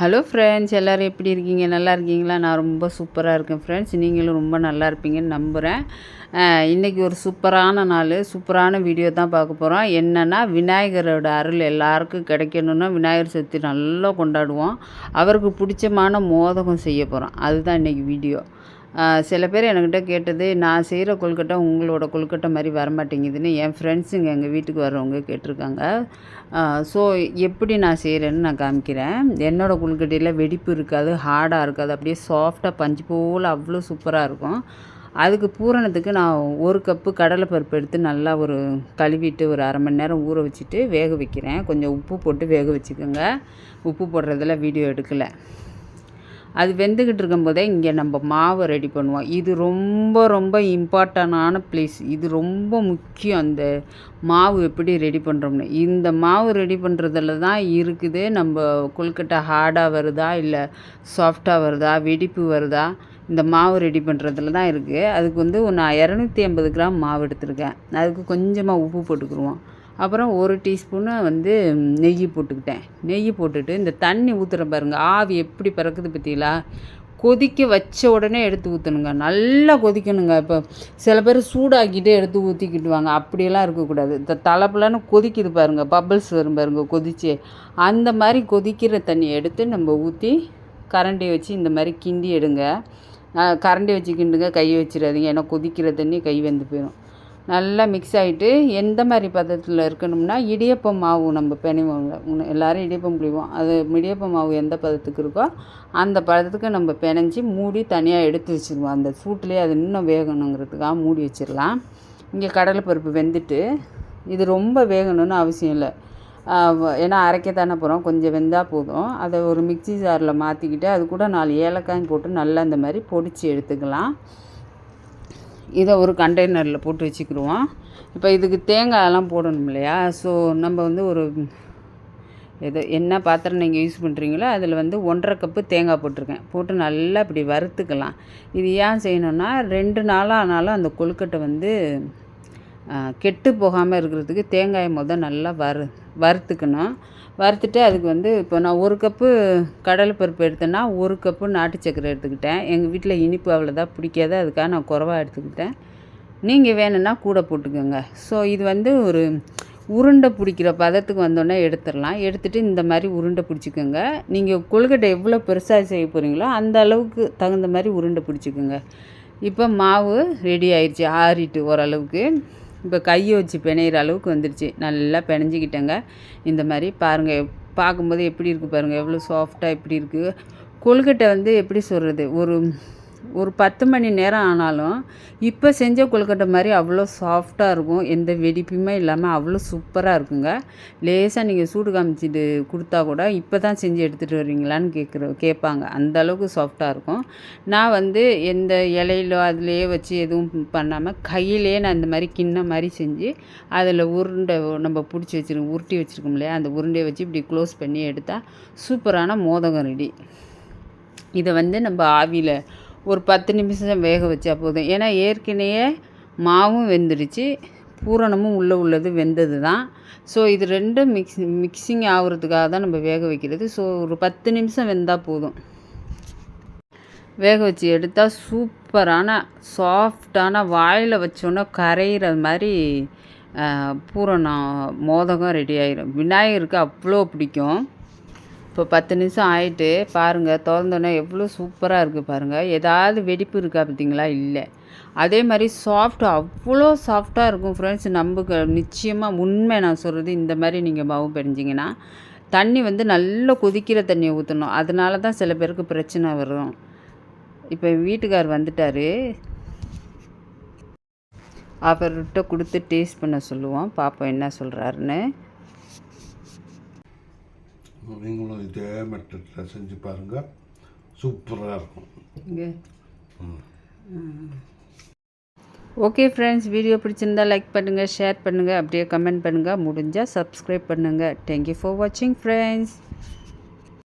Hello friends எல்லோரும் எப்படி இருக்கீங்க? நல்லா இருக்கீங்களா? நான் ரொம்ப சூப்பராக இருக்கேன் ஃப்ரெண்ட்ஸ் நீங்களும் ரொம்ப நல்லா இருப்பீங்கன்னு நம்புகிறேன் இன்றைக்கி ஒரு சூப்பரான நாள் சூப்பரான வீடியோ தான் பார்க்க போகிறோம் என்னென்னா விநாயகரோட அருள் எல்லாருக்கும் கிடைக்கணுன்னா விநாயகர் சதுர்த்தி நல்லா கொண்டாடுவோம். அவருக்கு பிடிச்சமான மோதகம் செய்ய போகிறோம் அதுதான் இன்றைக்கி வீடியோ சில பேர் என்கிட்ட கேட்டது நான் செய்கிற கொழுக்கட்டை உங்களோட கொழுக்கட்டை மாதிரி வரமாட்டேங்குதுன்னு என் ஃப்ரெண்ட்ஸுங்க எங்கள் வீட்டுக்கு வர்றவங்க கேட்டிருக்காங்க. ஸோ எப்படி நான் செய்கிறேன்னு நான் காமிக்கிறேன். என்னோடய கொழுக்கட்டையில் வெடிப்பு இருக்காது ஹார்டாக இருக்காது. அப்படியே சாஃப்டாக பஞ்சு போல் அவ்வளோ சூப்பராக இருக்கும். அதுக்கு பூரணத்துக்கு நான் ஒரு கப்பு கடலைப்பருப்பு எடுத்து நல்லா ஒரு கழுவிட்டு ஒரு அரை மணி நேரம் ஊற வச்சுட்டு வேக வைக்கிறேன். கொஞ்சம் உப்பு போட்டு வேக வச்சுக்கோங்க. உப்பு போடுறதில் வீடியோ எடுக்கலை. அது வெந்துக்கிட்டு இருக்கும்போதே இங்கே நம்ம மாவை ரெடி பண்ணுவோம். இது ரொம்ப ரொம்ப இம்பார்ட்டண்டான ப்ளேஸ் இது ரொம்ப முக்கியம். அந்த மாவு எப்படி ரெடி பண்ணுறோம்னு இந்த மாவு ரெடி பண்ணுறதுல தான் இருக்குது நம்ம கொழுக்கட்டை ஹார்டாக வருதா இல்லை சாஃப்டாக வருதா வெடிப்பு வருதா? இந்த மாவு ரெடி பண்ணுறதுல தான் இருக்குது அதுக்கு வந்து நான் இரநூத்தி ஐம்பது கிராம் மாவு எடுத்திருக்கேன். அதுக்கு கொஞ்சமாக உப்பு போட்டுக்குருவோம். அப்புறம் ஒரு டீஸ்பூனு வந்து நெய் போட்டுக்கிட்டேன். நெய் போட்டுட்டு இந்த தண்ணி ஊற்றுறேன் பாருங்கள் ஆவி எப்படி பிறக்குது பார்த்தீங்களா கொதிக்க வச்ச உடனே எடுத்து ஊற்றணுங்க நல்லா கொதிக்கணுங்க. இப்போ சில பேர் சூடாக்கிட்டே எடுத்து ஊற்றிக்கிட்டுவாங்க அப்படியெல்லாம் இருக்கக்கூடாது. இந்த தலைப்புலன்னு கொதிக்குது பாருங்கள் பபிள்ஸ் வரும் பாருங்கள் கொதிச்சு. அந்த மாதிரி கொதிக்கிற தண்ணியை எடுத்து நம்ம ஊற்றி கரண்டி வச்சு இந்த மாதிரி கிண்டி எடுங்க. கரண்டி வச்சு கிண்டுங்க கை வச்சிடாதீங்க. ஏன்னா கொதிக்கிற தண்ணி கை வந்து போயிடும் நல்லா மிக்ஸ் ஆகிட்டு எந்த மாதிரி பதத்தில் இருக்கணும்னா இடியப்பம் மாவு நம்ம பிணைவோம் எல்லோரும் இடியப்பம் புளிவோம். அது இடியப்பம் மாவு எந்த பதத்துக்கு இருக்கோ அந்த பதத்துக்கு நம்ம பிணைஞ்சி மூடி தனியாக எடுத்து வச்சுருவோம். அந்த சூட்லேயே அது இன்னும் வேகணுங்கிறதுக்காக மூடி வச்சிடலாம் இங்கே கடலைப்பருப்பு வெந்துட்டு இது ரொம்ப வேகணும்னு அவசியம் இல்லை. ஏன்னா அரைக்க தானே போகிறோம் கொஞ்சம் வெந்தால் போதும். அதை ஒரு மிக்சி ஜாரில் மாற்றிக்கிட்டு அது கூட நாலு ஏலக்காயும் போட்டு நல்லா இந்த மாதிரி பொடிச்சு எடுத்துக்கலாம். இதை ஒரு கண்டெய்னரில் போட்டு வச்சுக்கிடுவோம். இப்போ இதுக்கு தேங்காயெல்லாம் போடணும் இல்லையா? ஸோ நம்ம வந்து ஒரு எது என்ன பாத்திரம் நீங்கள் யூஸ் பண்ணுறீங்களோ அதில் வந்து ஒன்றரை கப்பு தேங்காய் போட்டிருக்கேன். போட்டு நல்லா இப்படி வறுத்துக்கலாம். இது ஏன் செய்யணும்னா ரெண்டு நாளாக ஆனாலும் அந்த கொழுக்கட்டை வந்து கெட்டு போகாமல் இருக்கிறதுக்கு தேங்காயை மொதல் நல்லா வறு வறுத்துக்கணும். வறுத்துட்டு அதுக்கு வந்து இப்போ நான் ஒரு கப்பு கடலைப்பருப்பு எடுத்தேன்னா ஒரு கப்பு நாட்டு சக்கரை எடுத்துக்கிட்டேன். எங்கள் வீட்டில் இனிப்பு அவ்வளோதான் பிடிக்காது. அதுக்காக நான் குறவாக எடுத்துக்கிட்டேன். நீங்கள் வேணும்னா கூட போட்டுக்கோங்க. ஸோ இது வந்து ஒரு உருண்டை பிடிக்கிற பதத்துக்கு வந்தோடனே எடுத்துடலாம். எடுத்துகிட்டு இந்த மாதிரி உருண்டை பிடிச்சிக்கோங்க. நீங்கள் கொழுக்கட்டை எவ்வளோ பெருசாக செய்ய போகிறீங்களோ அந்த அளவுக்கு தகுந்த மாதிரி உருண்டை பிடிச்சிக்கோங்க. இப்போ மாவு ரெடி ஆயிடுச்சு ஆறிட்டு ஓரளவுக்கு. இப்போ கையை வச்சு பிணையிற அளவுக்கு வந்துடுச்சு நல்லா பிணைஞ்சிக்கிட்டேங்க. இந்த மாதிரி பாருங்கள் பார்க்கும்போது எப்படி இருக்குது பாருங்கள் எவ்வளோ சாஃப்டாக எப்படி இருக்குது கொழுக்கட்டை வந்து எப்படி சொல்கிறது ஒரு ஒரு பத்து மணி நேரம் ஆனாலும் இப்போ செஞ்ச கொழுக்கட்டை மாதிரி அவ்வளோ சாஃப்டாக இருக்கும். எந்த வெடிப்புமே இல்லாமல் அவ்வளோ சூப்பராக இருக்குங்க. லேசாக நீங்கள் சூடு காமிச்சிட்டு கொடுத்தா கூட இப்போ தான் செஞ்சு எடுத்துகிட்டு வரீங்களான்னு கேட்குற கேட்பாங்க. அந்த அளவுக்கு சாஃப்டாக இருக்கும். நான் வந்து எந்த இலையிலோ அதுலேயே வச்சு எதுவும் பண்ணாமல் கையிலே நான் இந்த மாதிரி கிண்ண மாதிரி செஞ்சு அதில் உருண்டை நம்ம பிடிச்சி வச்சுருக்கோம் உருட்டி வச்சுருக்கோம் இல்லையா? அந்த உருண்டையை வச்சு இப்படி க்ளோஸ் பண்ணி எடுத்தால் சூப்பரான மோதகம் ரெடி இதை வந்து நம்ம ஆவியில் ஒரு பத்து நிமிஷம் வேக வச்சா போதும். ஏன்னா ஏற்கனவே மாவும் வெந்துடுச்சு. பூரணமும் உள்ளே உள்ளது வெந்தது தான். ஸோ இது ரெண்டும் மிக்ஸ் மிக்சிங் ஆகுறதுக்காக தான் நம்ம வேக வைக்கிறது. ஸோ ஒரு பத்து நிமிஷம் வெந்தால் போதும். வேக வச்சு எடுத்தால் சூப்பரான சாஃப்டான வாயில் வச்சோன்னா கரையிற மாதிரி பூரணம் மோதகம் ரெடி ஆயிரும். விநாயகருக்கு அவ்வளோ பிடிக்கும். இப்போ பத்து நிமிஷம் ஆகிட்டு பாருங்கள் திறந்தோன்னே எவ்வளோ சூப்பராக இருக்குது பாருங்கள் ஏதாவது வெடிப்பு இருக்கா பார்த்தீங்களா? இல்லை. அதே மாதிரி சாஃப்ட் அவ்வளோ சாஃப்டாக இருக்கும் ஃப்ரெண்ட்ஸ் நமக்கு நிச்சயமாக உண்மை நான் சொல்கிறது இந்த மாதிரி நீங்கள் மாவு பெஞ்சிங்கன்னா தண்ணி வந்து நல்லா கொதிக்கிற தண்ணியை ஊற்றணும் அதனால தான் சில பேருக்கு பிரச்சனை வரும். இப்போ வீட்டுக்கார் வந்துட்டார். அவர்கிட்ட கொடுத்து டேஸ்ட் பண்ண சொல்லுவோம். பார்ப்போம் என்ன சொல்கிறாருன்னு நீங்களும் இதே மெத்தடில் செஞ்சு பாருங்கள் சூப்பராக இருக்கும். ஓகே ஃப்ரெண்ட்ஸ் வீடியோ பிடிச்சிருந்தா லைக் பண்ணுங்கள் ஷேர் பண்ணுங்கள் அப்படியே கமெண்ட் பண்ணுங்கள் முடிஞ்சால் சப்ஸ்கிரைப் பண்ணுங்கள் தேங்க்யூ ஃபார் வாட்சிங் ஃப்ரெண்ட்ஸ்